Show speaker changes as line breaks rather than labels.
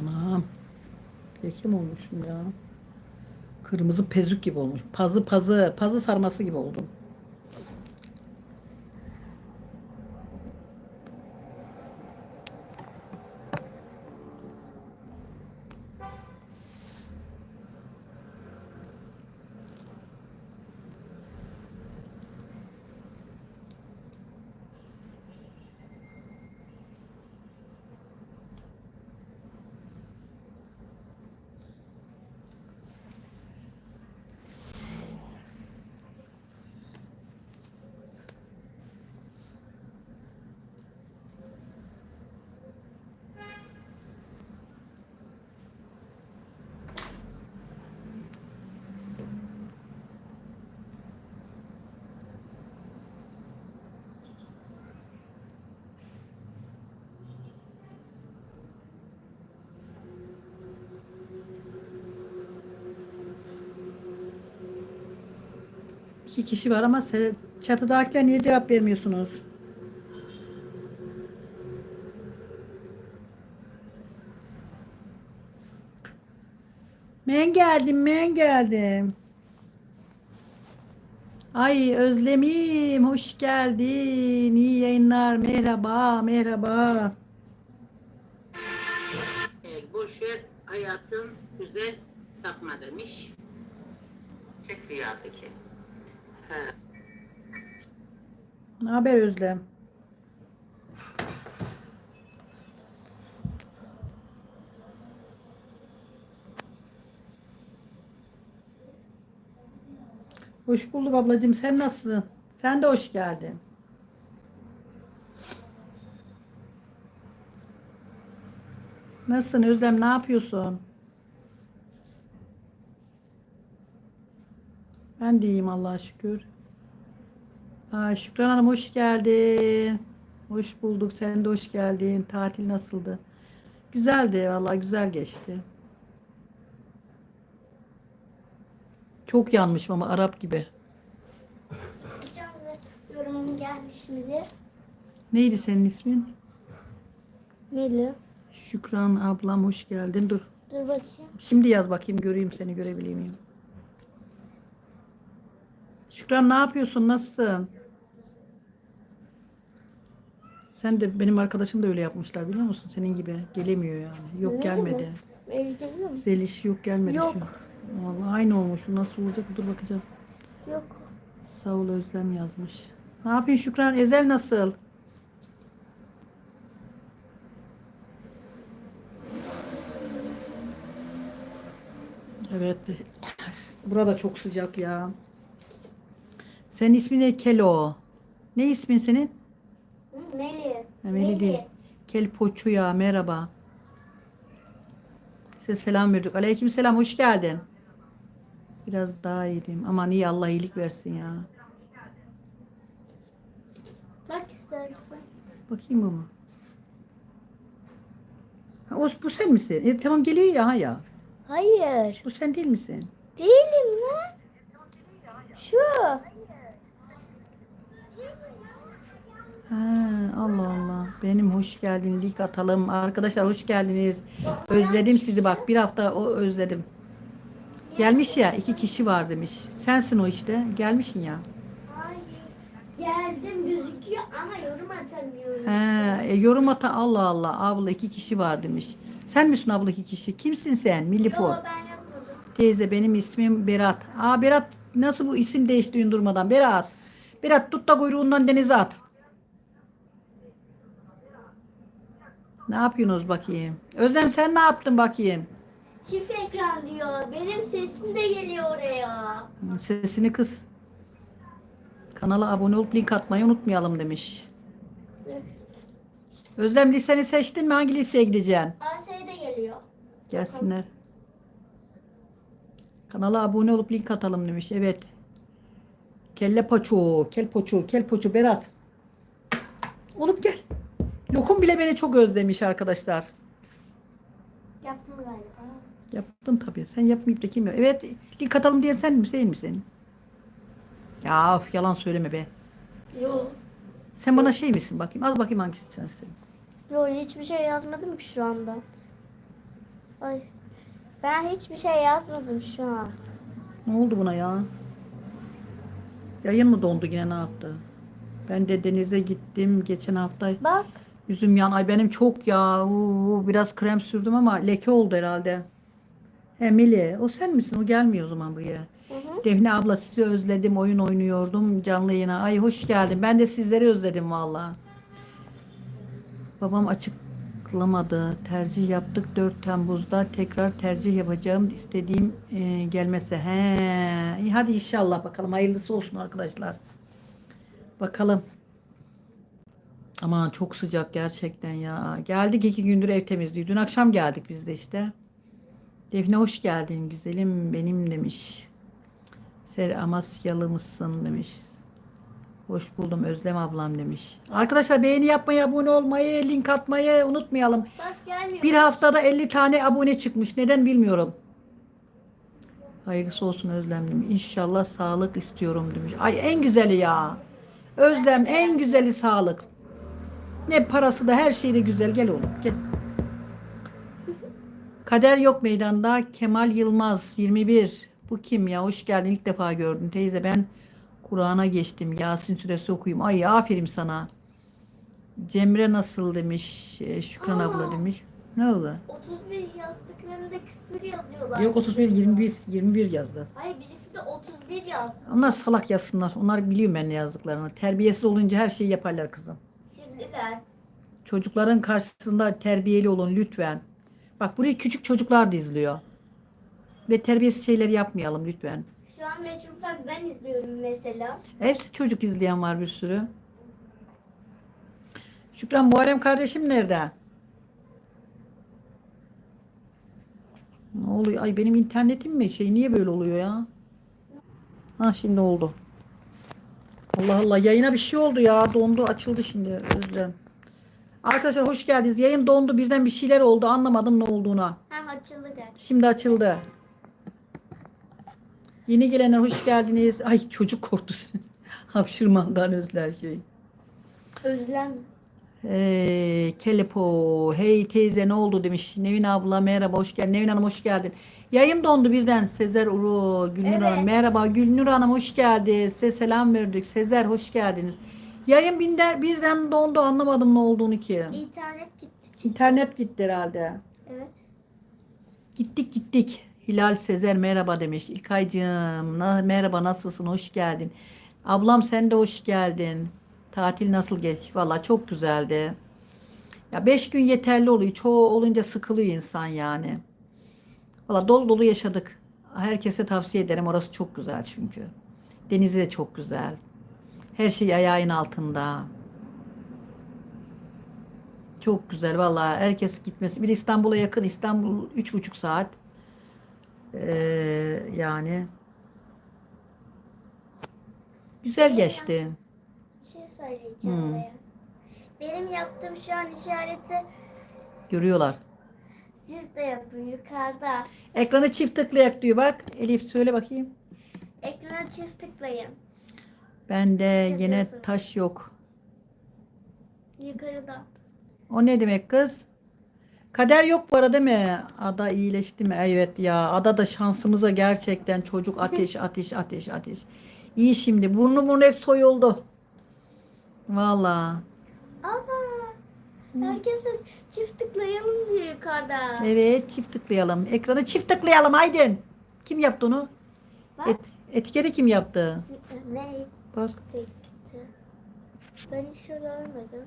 Anam. Leke mi olmuşum ya? Kırmızı pezük gibi olmuş. Pazı pazı, pazı sarması gibi oldum. İki kişi var ama çatıdakiler niye cevap vermiyorsunuz? Ben geldim, ben geldim. Ay Özlemim, hoş geldin. İyi yayınlar, merhaba, merhaba.
E, boş hayatın güzel takma demiş. Tek rüyadaki.
Ne haber Özlem? Hoş bulduk ablacığım. Sen nasılsın? Sen de hoş geldin. Nasılsın Özlem? Ne yapıyorsun? Ben de iyiyim Allah'a şükür. Aa, Şükran Hanım hoş geldin. Hoş bulduk. Sen de hoş geldin. Tatil nasıldı? Güzeldi vallahi güzel geçti. Çok yanmışım ama Arap gibi.
Hocam yorumum gelmiş midir?
Neydi senin ismin?
Neli?
Şükran ablam hoş geldin. Dur.
Dur bakayım.
Şimdi yaz bakayım göreyim seni görebileyim miyim? Şükran ne yapıyorsun? Nasılsın? Sen de benim arkadaşım da öyle yapmışlar biliyor musun? Senin gibi gelemiyor yani. Yok gelmedi.
mi? Öyle geliyor mu?
Zeliş yok gelmedi
Yok.
şu. Vallahi aynı olmuş. Nasıl olacak? Dur bakacağım.
Yok.
Sağ ol Özlem yazmış. Ne yapıyorsun Şükran? Ezel nasıl? Evet. Burada çok sıcak ya. Senin ismin ne? Kelo. Ne ismin senin?
Meli.
Ha, Meli değil. Kel Poçu ya. Merhaba. Size selam verdik. Aleyküm selam. Hoş geldin. Biraz daha iyiyim. Aman iyi Allah iyilik versin ya.
Bak istersen.
Bakayım mu? Ha, o, bu sen misin? E, tamam geliyor ya ha ya.
Hayır.
Bu sen değil misin?
Değilim lan. Şu.
Ha, Allah Allah. Benim hoş geldin. Lik atalım. Arkadaşlar hoş geldiniz. Özledim sizi bak. Bir hafta o özledim. Gelmiş ya. iki kişi var demiş. Sensin o işte. Gelmişsin ya.
Geldim gözüküyor ama yorum atamıyorum.
He, e, yorum atan Allah Allah. Abla iki kişi var demiş. Sen misin abla iki kişi? Kimsin sen? Millipol.
Yo ben yazmadım.
Teyze benim ismim Berat. Aa Berat nasıl bu isim değiştiğin durmadan? Berat. Berat tut da kuyruğundan denize at. Ne yapıyorsunuz bakayım? Özlem sen ne yaptın bakayım?
Çift ekran diyor. Benim sesim de geliyor oraya.
Sesini kız. Kanala abone olup link atmayı unutmayalım demiş. Özlem liseni seçtin mi? Hangi liseye gideceksin?
AS de geliyor.
Gelsinler. Kanala abone olup link atalım demiş. Evet. Kelle paço, kel poçu, kel poçu Berat. Oğlum gel. Lokum bile beni çok özlemiş arkadaşlar.
Yaptım galiba.
Yaptın tabii. Sen yapmayıp da kim yap- Evet, link atalım diye sen mi, değil misin? Ya of, yalan söyleme be.
Yo.
Sen bana şey misin bakayım? Az bakayım hangisi sensin.
Yo hiçbir şey yazmadım ki şu anda. Ay. Ben hiçbir şey yazmadım şu an.
Ne oldu buna ya? Yayın mı dondu yine ne yaptı? Ben de denize gittim geçen hafta.
Bak.
Yüzüm yan. Ay benim çok ya. Uu, biraz krem sürdüm ama leke oldu herhalde. He Meli, o sen misin? O gelmiyor o zaman buraya.
Hı hı.
Defne abla sizi özledim. Oyun oynuyordum canlı yayına. Ay hoş geldin. Ben de sizleri özledim valla. Babam açıklamadı. Tercih yaptık 4 Temmuz'da. Tekrar tercih yapacağım. İstediğim e, gelmese. He. Hadi inşallah bakalım. Hayırlısı olsun arkadaşlar. Bakalım. Aman çok sıcak gerçekten ya. Geldik iki gündür ev temizliği. Dün akşam geldik biz de işte. Defne hoş geldin güzelim benim demiş. Ser Amasyalı mısın demiş. Hoş buldum Özlem ablam demiş. Arkadaşlar beğeni yapmayı, abone olmayı, link atmayı unutmayalım.
Bak gelmiyor.
Bir haftada 50 tane abone çıkmış. Neden bilmiyorum. Hayırlısı olsun Özlem demiş. İnşallah sağlık istiyorum demiş. Ay en güzeli ya. Özlem en güzeli sağlık. Ne parası da her şeyi de güzel. Gel oğlum gel. Kader yok meydanda. Kemal Yılmaz 21. Bu kim ya? Hoş geldin. İlk defa gördüm. Teyze ben Kur'an'a geçtim. Yasin suresi okuyayım. Ay aferin sana. Cemre nasıl demiş. e, Şükran
Aa.
abla demiş. Ne oldu?
31 yazdıklarında küfür yazıyorlar.
Yok 31 21 21 yazdı.
Hayır birisi de 31 yazdı.
Onlar salak yazsınlar. Onlar biliyorum ben ne yazdıklarını. Terbiyesiz olunca her şeyi yaparlar kızım. Çocukların karşısında terbiyeli olun lütfen. Bak burayı küçük çocuklar da izliyor. Ve terbiyesiz şeyler yapmayalım lütfen.
Şu an Meşhur Fen ben izliyorum mesela.
Hepsi çocuk izleyen var bir sürü. Şükran Muharrem kardeşim nerede? Ne oluyor? Ay benim internetim mi? Şey niye böyle oluyor ya? Ha şimdi oldu. Allah Allah yayına bir şey oldu ya. Dondu açıldı şimdi. Özlem. Arkadaşlar hoş geldiniz. Yayın dondu birden bir şeyler oldu. Anlamadım ne olduğunu.
Ha açıldı gel.
Şimdi açıldı. Yeni gelenler hoş geldiniz. Ay çocuk korktu. Hapşırmandan özler şey.
Özlem.
Ee, Kelepo. Hey teyze ne oldu demiş. Nevin abla merhaba hoş geldin. Nevin Hanım hoş geldin. Yayın dondu birden. Sezer Uru, Gülnur
Evet.
Hanım. Merhaba Gülnur Hanım hoş geldiniz. Size selam verdik. Sezer hoş geldiniz. Yayın birden, birden dondu anlamadım ne olduğunu ki.
İnternet gitti. çünkü.
İnternet gitti herhalde.
Evet.
Gittik gittik. Hilal Sezer merhaba demiş. İlkaycığım merhaba nasılsın hoş geldin. Ablam sen de hoş geldin. Tatil nasıl geçti? Valla çok güzeldi. Ya beş gün yeterli oluyor. Çoğu olunca sıkılıyor insan yani. Valla dolu dolu yaşadık. Herkese tavsiye ederim. Orası çok güzel çünkü. Denizi de çok güzel. Her şey ayağın altında. Çok güzel valla herkes gitmesi. Bir İstanbul'a yakın. İstanbul üç buçuk saat. Ee, yani güzel geçti.
Söyleyeceğim
Hmm.
oraya. Benim yaptığım şu an işareti
Görüyorlar.
siz de yapın yukarıda.
Ekranı çift tıklayak diyor bak. Elif söyle bakayım.
Ekrana çift tıklayın.
Bende
Siz
yine
yapıyorsunuz.
taş yok.
Yukarıda.
O ne demek kız? Kader yok bu arada değil mi? Ada iyileşti mi? Evet ya. Ada da şansımıza gerçekten çocuk ateş ateş ateş ateş. İyi şimdi. Burnu burnu hep soyuldu. Valla.
Ama herkes de çift tıklayalım diyor yukarıda.
Evet çift tıklayalım. Ekranı çift tıklayalım Aydın. Kim yaptı onu?
Bak.
Et, etiketi kim yaptı?
Ne
Bak.
Ben hiç görmedim.